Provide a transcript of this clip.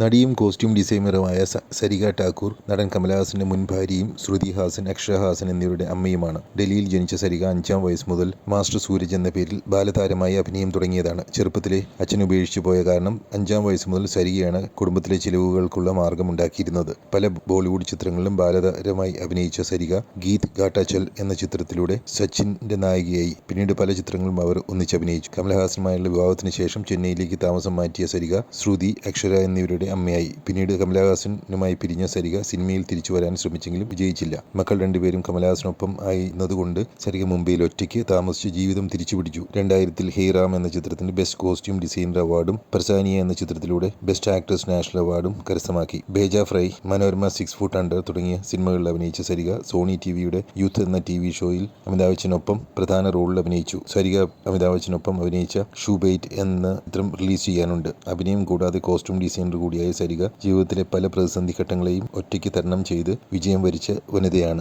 നടിയും കോസ്റ്റ്യൂം ഡിസൈനറുമായ സരിക ടാക്കൂർ നടൻ കമലഹാസന്റെ മുൻ ഭാര്യയും ശ്രുതി ഹാസൻ അക്ഷര ഹാസൻ എന്നിവരുടെ അമ്മയുമാണ്. ഡൽഹിയിൽ ജനിച്ച സരിക അഞ്ചാം വയസ്സ് മുതൽ മാസ്റ്റർ സൂരജ് എന്ന പേരിൽ ബാലതാരമായി അഭിനയം തുടങ്ങിയതാണ്. ചെറുപ്പത്തിലെ അച്ഛൻ ഉപേക്ഷിച്ചു പോയ കാരണം അഞ്ചാം വയസ്സ് മുതൽ സരികയാണ് കുടുംബത്തിലെ ചിലവുകൾക്കുള്ള മാർഗമുണ്ടാക്കിയിരുന്നത്. പല ബോളിവുഡ് ചിത്രങ്ങളിലും ബാലതാരമായി അഭിനയിച്ച സരിക ഗീത് ഗാട്ടാച്ചൽ എന്ന ചിത്രത്തിലൂടെ സച്ചിന്റെ നായികയായി. പിന്നീട് പല ചിത്രങ്ങളും അവർ ഒന്നിച്ചഭിനയിച്ചു. കമലഹാസനുമായുള്ള വിവാഹത്തിന് ശേഷം ചെന്നൈയിലേക്ക് താമസം മാറ്റിയ സരിക ശ്രുതി അക്ഷര എന്നിവരുടെ അമ്മയായി. പിന്നീട് കമലഹാസനുമായി പിരിഞ്ഞ സരിക സിനിമയിൽ തിരിച്ചു വരാൻ ശ്രമിച്ചെങ്കിലും വിജയിച്ചില്ല. മക്കൾ രണ്ടുപേരും കമലഹാസനൊപ്പം ആയിരുന്നതുകൊണ്ട് സരിക മുംബൈയിൽ ഒറ്റയ്ക്ക് താമസിച്ച് ജീവിതം തിരിച്ചുപിടിച്ചു. രണ്ടായിരത്തിൽ ഹേ റാം എന്ന ചിത്രത്തിന് ബെസ്റ്റ് കോസ്റ്റ്യൂം ഡിസൈനർ അവാർഡും പ്രസാനിയ എന്ന ചിത്രത്തിലൂടെ ബെസ്റ്റ് ആക്ട്രസ് നാഷണൽ അവാർഡും കരസ്ഥമാക്കി. Bheja fry Manorama six foot under തുടങ്ങിയ സിനിമകളിൽ അഭിനയിച്ച സരിക സോണി ടി വിയുടെ യൂത്ത് എന്ന ടി വി ഷോയിൽ അമിതാഭ് ബച്ചനൊപ്പം പ്രധാന റോളിൽ അഭിനയിച്ചു. സരിക അമിതാഭ് ബച്ചനൊപ്പം അഭിനയിച്ച ഷൂബൈറ്റ് എന്ന ചിത്രം റിലീസ് ചെയ്യാനുണ്ട്. അഭിനയം കൂടാതെ കോസ്റ്റ്യൂം ഡിസൈനർ കൂടിയായ സരിക ജീവിതത്തിലെ പല പ്രതിസന്ധി ഘട്ടങ്ങളെയും ഒറ്റയ്ക്ക് തരണം ചെയ്ത് വിജയം വരിച്ച വനിതയാണ്.